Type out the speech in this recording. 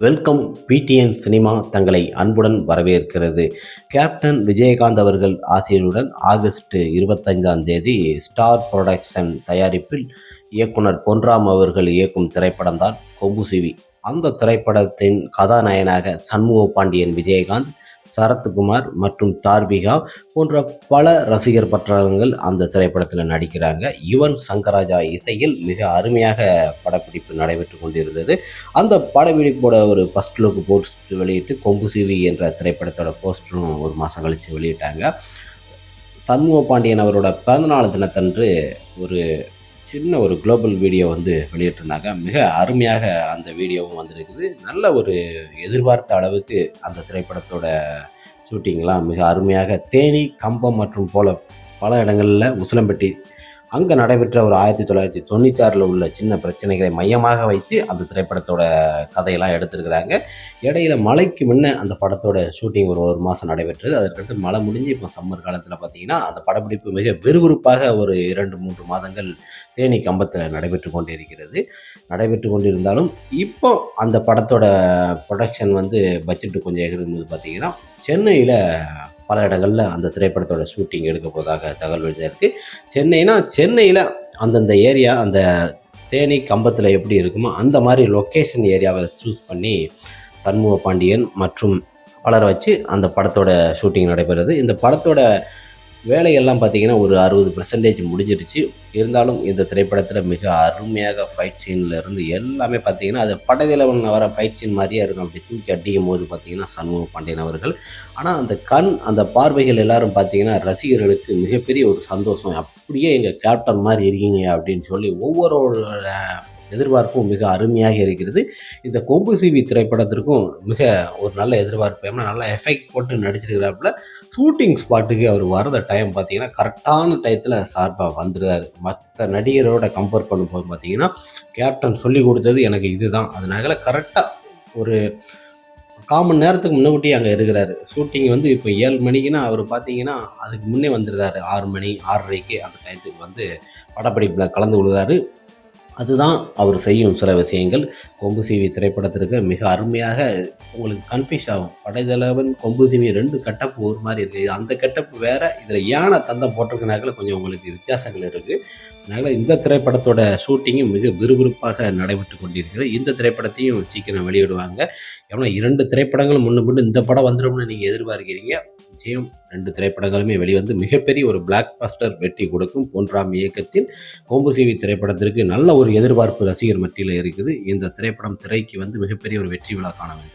Welcome PTN cinema தங்களை அன்புடன் வரவேற்கிறது. கேப்டன் விஜயகாந்த் அவர்கள் ஆசிரியருடன் ஆகஸ்ட் இருபத்தைந்தாம் தேதி ஸ்டார் புரொடக்ஷன் தயாரிப்பில் இயக்குனர் பொன்ராம் அவர்கள் இயக்கும் திரைப்படம்தான் கொம்பு கொம்புசிவி அந்த திரைப்படத்தின் கதாநாயகனாக சண்முக பாண்டியன் விஜயகாந்த் சரத்குமார் மற்றும் தார்பிகா போன்ற பல ரசிகர் பற்றவங்கள் அந்த திரைப்படத்தில் நடிக்கிறாங்க. யுவன் சங்கராஜா இசையில் மிக அருமையாக படப்பிடிப்பு நடைபெற்று கொண்டிருந்தது. அந்த படப்பிடிப்போட ஒரு ஃபஸ்ட் லுக் போஸ்ட் வெளியிட்டு கொம்பு சிவி என்ற திரைப்படத்தோட போஸ்டரும் ஒரு மாதம் கழித்து வெளியிட்டாங்க. சண்முக பாண்டியன் அவரோட பிறந்தநாள் தினத்தன்று ஒரு சின்ன ஒரு குளோபல் வீடியோ வந்து வெளியிட்டிருந்தாங்க. மிக அருமையாக அந்த வீடியோவும் வந்திருக்குது. நல்ல ஒரு எதிர்பார்த்த அளவுக்கு அந்த திரைப்படத்தோட ஷூட்டிங்லாம் மிக அருமையாக தேனி கம்பம் மற்றும் போல பல இடங்களில் உசிலம்பட்டி அங்கே நடைபெற்ற ஒரு ஆயிரத்தி தொள்ளாயிரத்தி தொண்ணூற்றி ஆறில் உள்ள சின்ன பிரச்சனைகளை மையமாக வைத்து அந்த திரைப்படத்தோட கதையெல்லாம் எடுத்திருக்கிறாங்க. இடையில மழைக்கு முன்ன அந்த படத்தோட ஷூட்டிங் ஒரு ஒரு மாதம் நடைபெற்றது. அதற்கடுத்து மழை முடிஞ்சு இப்போ சம்மர் காலத்தில் பார்த்தீங்கன்னா அந்த படப்பிடிப்பு மிக விறுவிறுப்பாக ஒரு இரண்டு மூன்று மாதங்கள் தேனி கம்பத்தில் நடைபெற்று கொண்டிருக்கிறது நடைபெற்று கொண்டிருந்தாலும் இப்போ அந்த படத்தோட ப்ரொடக்ஷன் வந்து பட்ஜெட்டு கொஞ்சம் எகிரும்போது பார்த்தீங்கன்னா சென்னையில் பல இடங்களில் அந்த திரைப்படத்தோட ஷூட்டிங் எடுக்க போவதாக தகவல் வெளியிருக்கு சென்னைனா சென்னையில் அந்தந்த ஏரியா அந்த தேனி கம்பத்தில் எப்படி இருக்குமோ அந்த மாதிரி லொக்கேஷன் ஏரியாவை சூஸ் பண்ணி சண்முக பாண்டியன் மற்றும் பலரை வச்சு அந்த படத்தோட ஷூட்டிங் நடைபெறுது. இந்த படத்தோட வேலையெல்லாம் பார்த்தீங்கன்னா ஒரு அறுபது பர்சன்டேஜ் முடிஞ்சிருச்சு. இருந்தாலும் இந்த திரைப்படத்தில் மிக அருமையாக ஃபைட் சீனில் இருந்து எல்லாமே பார்த்தீங்கன்னா அது படதிலவன் வர ஃபைட் சீன் மாதிரியே இருக்கும். அப்படி தூக்கி அடிக்கும் போது பார்த்தீங்கன்னா சண்முக பாண்டியன் அவர்கள். ஆனால் அந்த கண் அந்த பார்வைகள் எல்லாரும் பார்த்தீங்கன்னா ரசிகர்களுக்கு மிகப்பெரிய ஒரு சந்தோஷம். அப்படியே எங்கள் கேப்டன் மாதிரி இருக்கீங்க அப்படின்னு சொல்லி ஒவ்வொரு எதிர்பார்ப்பும் மிக அருமையாக இருக்கிறது. இந்த கொம்பு சிவி திரைப்படத்திற்கும் மிக ஒரு நல்ல எதிர்பார்ப்பு. ஏன்னா நல்லா எஃபெக்ட் போட்டு நடிச்சிருக்கிறாப்புல. ஷூட்டிங் ஸ்பாட்டுக்கு அவர் வர்ற டைம் பார்த்தீங்கன்னா கரெக்டான டயத்தில் சார்பாக வந்துடுறாரு மற்ற நடிகரோட கம்பேர் பண்ணும்போது பார்த்தீங்கன்னா கேப்டன் சொல்லி கொடுத்தது எனக்கு இதுதான். அதனால கரெக்டாக ஒரு காமன் நேரத்துக்கு முன்னக்கூட்டி அங்கே இருக்கிறாரு. ஷூட்டிங் வந்து இப்போ ஏழு மணிக்குன்னா அவர் பார்த்தீங்கன்னா அதுக்கு முன்னே வந்துருந்தாரு. ஆறு மணி ஆறரைக்கு அந்த டயத்துக்கு வந்து படப்பிடிப்பில் கலந்து கொள்கிறாரு அதுதான் அவர் செய்யும் சில விஷயங்கள். கொம்பு சீவி திரைப்படத்திற்கு மிக அருமையாக உங்களுக்கு கன்ஃபியூஸ் ஆகும். படைதளவன் கொம்பு சீவி ரெண்டு கட்டப்பு ஒரு மாதிரி இருக்குது அந்த கட்டப்பு வேற இதில் யானை தந்தம் போட்டிருக்கனால கொஞ்சம் உங்களுக்கு வித்தியாசங்கள் இருக்குது அதனால் இந்த திரைப்படத்தோட ஷூட்டிங்கும் மிக விறுவிறுப்பாக நடைபெற்று கொண்டிருக்கிறது. இந்த திரைப்படத்தையும் சீக்கிரம் வெளியிடுவாங்க. ஏன்னா இரண்டு திரைப்படங்களும் முன்னு முன்னு இந்த படம் வந்துடும்னு நீங்கள் எதிர்பார்க்கிறீங்க. நிச்சயம் ரெண்டு திரைப்படங்களுமே வெளிவந்து மிகப்பெரிய ஒரு பிளாக் பாஸ்டர் வெற்றி கொடுக்கும். போன்றாம் இயக்கத்தில் கோம்புசேவி திரைப்படத்திற்கு நல்ல ஒரு எதிர்பார்ப்பு ரசிகர் மட்டியில் இருக்குது. இந்த திரைப்படம் திரைக்கு வந்து மிகப்பெரிய ஒரு வெற்றி விழா காண வேண்டும்.